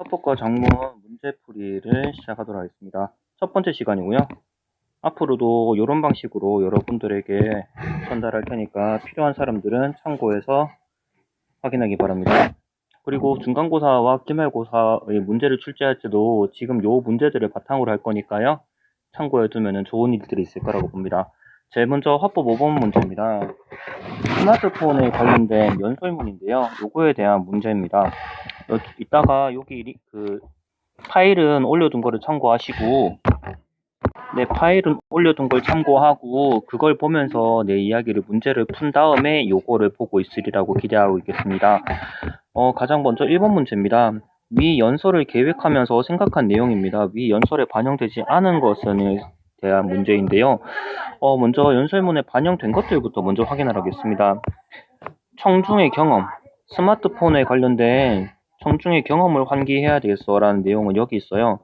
협법과 장문 문제풀이를 시작하도록 하겠습니다. 첫 번째 시간이고요. 앞으로도 이런 방식으로 여러분들에게 전달할 테니까 필요한 사람들은 참고해서 확인하기 바랍니다. 그리고 중간고사와 기말고사의 문제를 출제할 때도 지금 요 문제들을 바탕으로 할 거니까요. 참고해 두면 좋은 일들이 있을 거라고 봅니다. 제일 먼저 화법 5번 문제입니다. 스마트폰에 관련된 연설문인데요. 요거에 대한 문제입니다. 여- 이따가 여기 리- 그 파일은 올려둔 거를 참고하시고 네 파일은 올려둔 걸 참고하고 그걸 보면서 내 이야기를 문제를 푼 다음에 요거를 보고 있으리라고 기대하고 있겠습니다. 어 가장 먼저 1번 문제입니다. 위 연설을 계획하면서 생각한 내용입니다. 위 연설에 반영되지 않은 것에 대한 문제인데요. 어 먼저 연설문에 반영된 것들부터 먼저 확인을 하겠습니다. 청중의 경험, 스마트폰에 관련된 청중의 경험을 환기해야 되겠어라는 내용은 여기 있어요.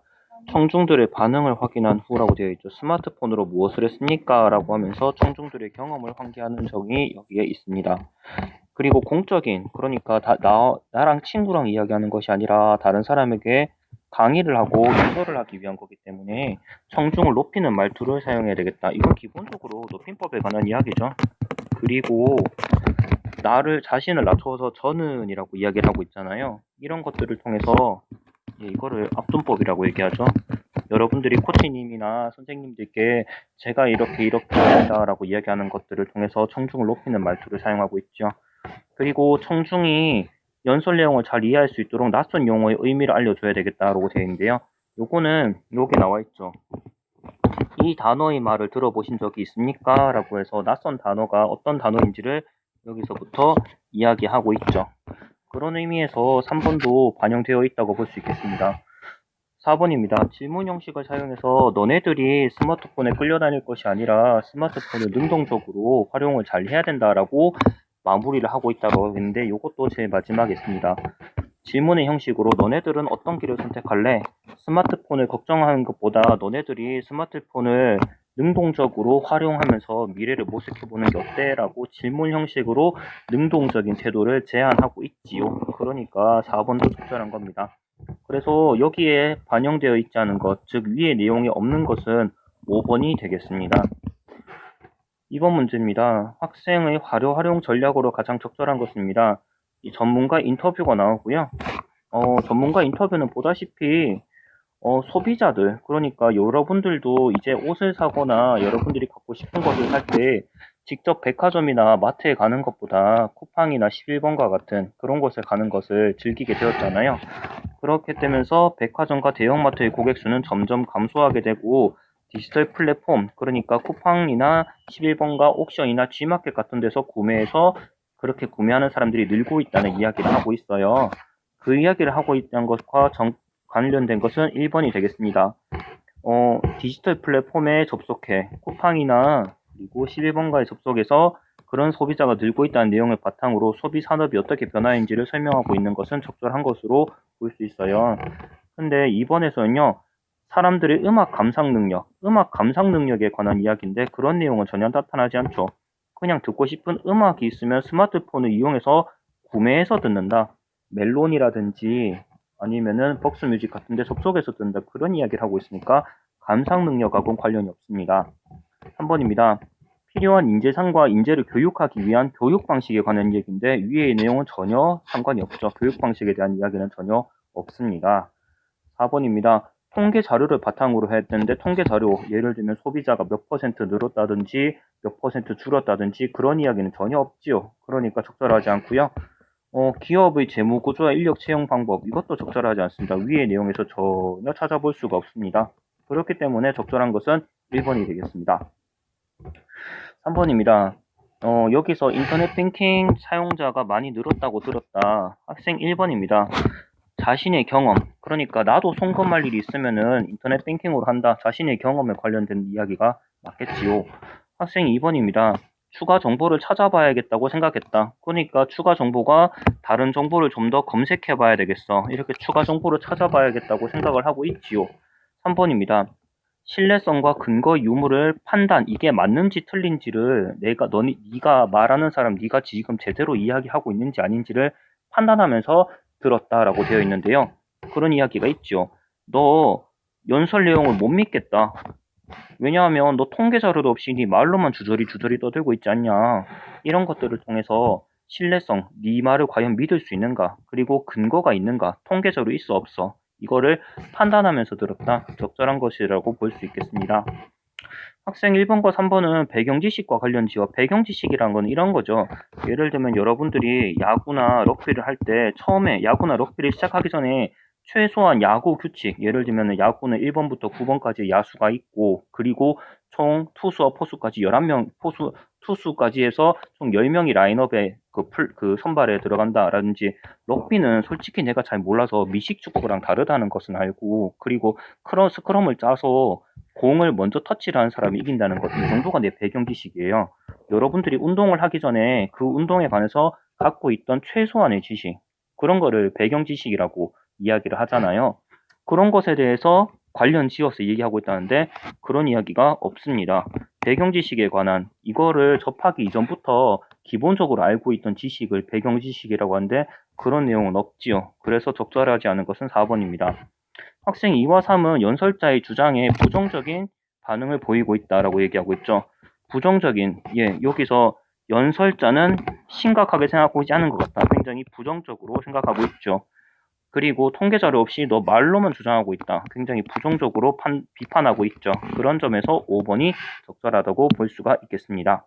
청중들의 반응을 확인한 후라고 되어 있죠. 스마트폰으로 무엇을 했습니까? 라고 하면서 청중들의 경험을 환기하는 적이 여기에 있습니다. 그리고 공적인, 그러니까 다, 나, 나랑 친구랑 이야기하는 것이 아니라 다른 사람에게 강의를 하고 연설을 하기 위한 거기 때문에 청중을 높이는 말투를 사용해야 되겠다. 이건 기본적으로 높임법에 관한 이야기죠. 그리고 나를 자신을 낮춰서 저는이라고 이야기를 하고 있잖아요. 이런 것들을 통해서 예, 이거를 앞둔법이라고 얘기하죠. 여러분들이 코치님이나 선생님들께 제가 이렇게 이렇게 한다라고 이야기하는 것들을 통해서 청중을 높이는 말투를 사용하고 있죠. 그리고 청중이 연설 내용을 잘 이해할 수 있도록 낯선 용어의 의미를 알려줘야 되겠다라고 되어 있는데요. 요거는 여기 나와 있죠. 이 단어의 말을 들어보신 적이 있습니까? 라고 해서 낯선 단어가 어떤 단어인지를 여기서부터 이야기하고 있죠. 그런 의미에서 3번도 반영되어 있다고 볼 수 있겠습니다. 4번입니다. 질문 형식을 사용해서 너네들이 스마트폰에 끌려다닐 것이 아니라 스마트폰을 능동적으로 활용을 잘 해야 된다라고 마무리를 하고 있다고 했는데 이것도 제일 마지막에 있습니다. 질문의 형식으로 너네들은 어떤 길을 선택할래? 스마트폰을 걱정하는 것보다 너네들이 스마트폰을 능동적으로 활용하면서 미래를 모색해보는 게 어때? 라고 질문 형식으로 능동적인 태도를 제안하고 있지요. 그러니까 4번도 적절한 겁니다. 그래서 여기에 반영되어 있지 않은 것, 즉 위에 내용이 없는 것은 5번이 되겠습니다. 2번 문제입니다. 학생의 화려 활용 전략으로 가장 적절한 것입니다. 이 전문가 인터뷰가 나오고요. 어, 전문가 인터뷰는 보다시피 어, 소비자들, 그러니까 여러분들도 이제 옷을 사거나 여러분들이 갖고 싶은 것을 살 때 직접 백화점이나 마트에 가는 것보다 쿠팡이나 11번과 같은 그런 곳에 가는 것을 즐기게 되었잖아요. 그렇게 되면서 백화점과 대형마트의 고객 수는 점점 감소하게 되고 디지털 플랫폼, 그러니까 쿠팡이나 11번가 옥션이나 G마켓 같은 데서 구매해서 그렇게 구매하는 사람들이 늘고 있다는 이야기를 하고 있어요. 그 이야기를 하고 있다는 것과 정- 관련된 것은 1번이 되겠습니다. 어, 디지털 플랫폼에 접속해 쿠팡이나 그리고 11번가에 접속해서 그런 소비자가 늘고 있다는 내용을 바탕으로 소비 산업이 어떻게 변화했는지를 설명하고 있는 것은 적절한 것으로 볼 수 있어요. 근데 2번에서는요, 사람들의 음악 감상 능력, 음악 감상 능력에 관한 이야기인데 그런 내용은 전혀 나타나지 않죠. 그냥 듣고 싶은 음악이 있으면 스마트폰을 이용해서 구매해서 듣는다. 멜론이라든지 아니면은 벅스뮤직 같은 데 접속해서 듣는다. 그런 이야기를 하고 있으니까 감상 능력하고는 관련이 없습니다. 3번입니다. 필요한 인재상과 인재를 교육하기 위한 교육 방식에 관한 얘기인데 위의 내용은 전혀 상관이 없죠. 교육 방식에 대한 이야기는 전혀 없습니다. 4번입니다. 통계 자료를 바탕으로 되는데 통계 자료 예를 들면 소비자가 몇 퍼센트 늘었다든지 몇 퍼센트 줄었다든지 그런 이야기는 전혀 없지요. 그러니까 적절하지 않고요. 어, 기업의 재무 구조와 인력 채용 방법 이것도 적절하지 않습니다. 위의 내용에서 전혀 찾아볼 수가 없습니다. 그렇기 때문에 적절한 것은 1번이 되겠습니다. 3번입니다. 어, 여기서 인터넷 뱅킹 사용자가 많이 늘었다고 들었다. 학생 1번입니다. 자신의 경험, 그러니까 나도 송금할 일이 있으면은 인터넷 뱅킹으로 한다. 자신의 경험에 관련된 이야기가 맞겠지요. 학생 2번입니다. 추가 정보를 찾아봐야겠다고 생각했다. 그러니까 추가 정보가 다른 정보를 좀 더 검색해 봐야 되겠어. 이렇게 추가 정보를 찾아봐야겠다고 생각을 하고 있지요. 3번입니다. 신뢰성과 근거 유무를 판단 이게 맞는지 틀린지를 내가 너니 네가 말하는 사람 네가 지금 제대로 이야기하고 있는지 아닌지를 판단하면서 들었다라고 되어 있는데요. 그런 이야기가 있죠. 너 연설 내용을 못 믿겠다. 왜냐하면 너 통계 자료도 없이 네 말로만 주저리 주저리 떠들고 있지 않냐. 이런 것들을 통해서 신뢰성, 네 말을 과연 믿을 수 있는가, 그리고 근거가 있는가, 통계 자료 있어 없어. 이거를 판단하면서 들었다. 적절한 것이라고 볼 수 있겠습니다. 학생 1번과 3번은 배경 지식과 관련 지어 배경 지식이란 건 이런 거죠. 예를 들면 여러분들이 야구나 럭비를 할 때 처음에 야구나 럭비를 시작하기 전에 최소한 야구 규칙, 예를 들면 야구는 1번부터 9번까지 야수가 있고 그리고 총 투수와 포수까지 11명, 포수, 투수까지 해서 총 10명이 라인업에 그, 풀, 그 선발에 들어간다라든지 럭비는 솔직히 내가 잘 몰라서 미식 축구랑 다르다는 것은 알고 그리고 크럼, 스크럼을 짜서 공을 먼저 터치를 하는 사람이 이긴다는 것, 이 정도가 내 배경 지식이에요. 여러분들이 운동을 하기 전에 그 운동에 관해서 갖고 있던 최소한의 지식, 그런 거를 배경 지식이라고 이야기를 하잖아요. 그런 것에 대해서 관련 지어서 얘기하고 있다는데 그런 이야기가 없습니다. 배경 지식에 관한 이거를 접하기 이전부터 기본적으로 알고 있던 지식을 배경 지식이라고 하는데 그런 내용은 없지요. 그래서 적절하지 않은 것은 4번입니다. 학생 2와 3은 연설자의 주장에 부정적인 반응을 보이고 있다라고 얘기하고 있죠. 부정적인, 예, 여기서 연설자는 심각하게 생각하고 있지 않은 것 같다. 굉장히 부정적으로 생각하고 있죠. 그리고 통계 자료 없이 너 말로만 주장하고 있다. 굉장히 부정적으로 판- 비판하고 있죠. 그런 점에서 5번이 적절하다고 볼 수가 있겠습니다.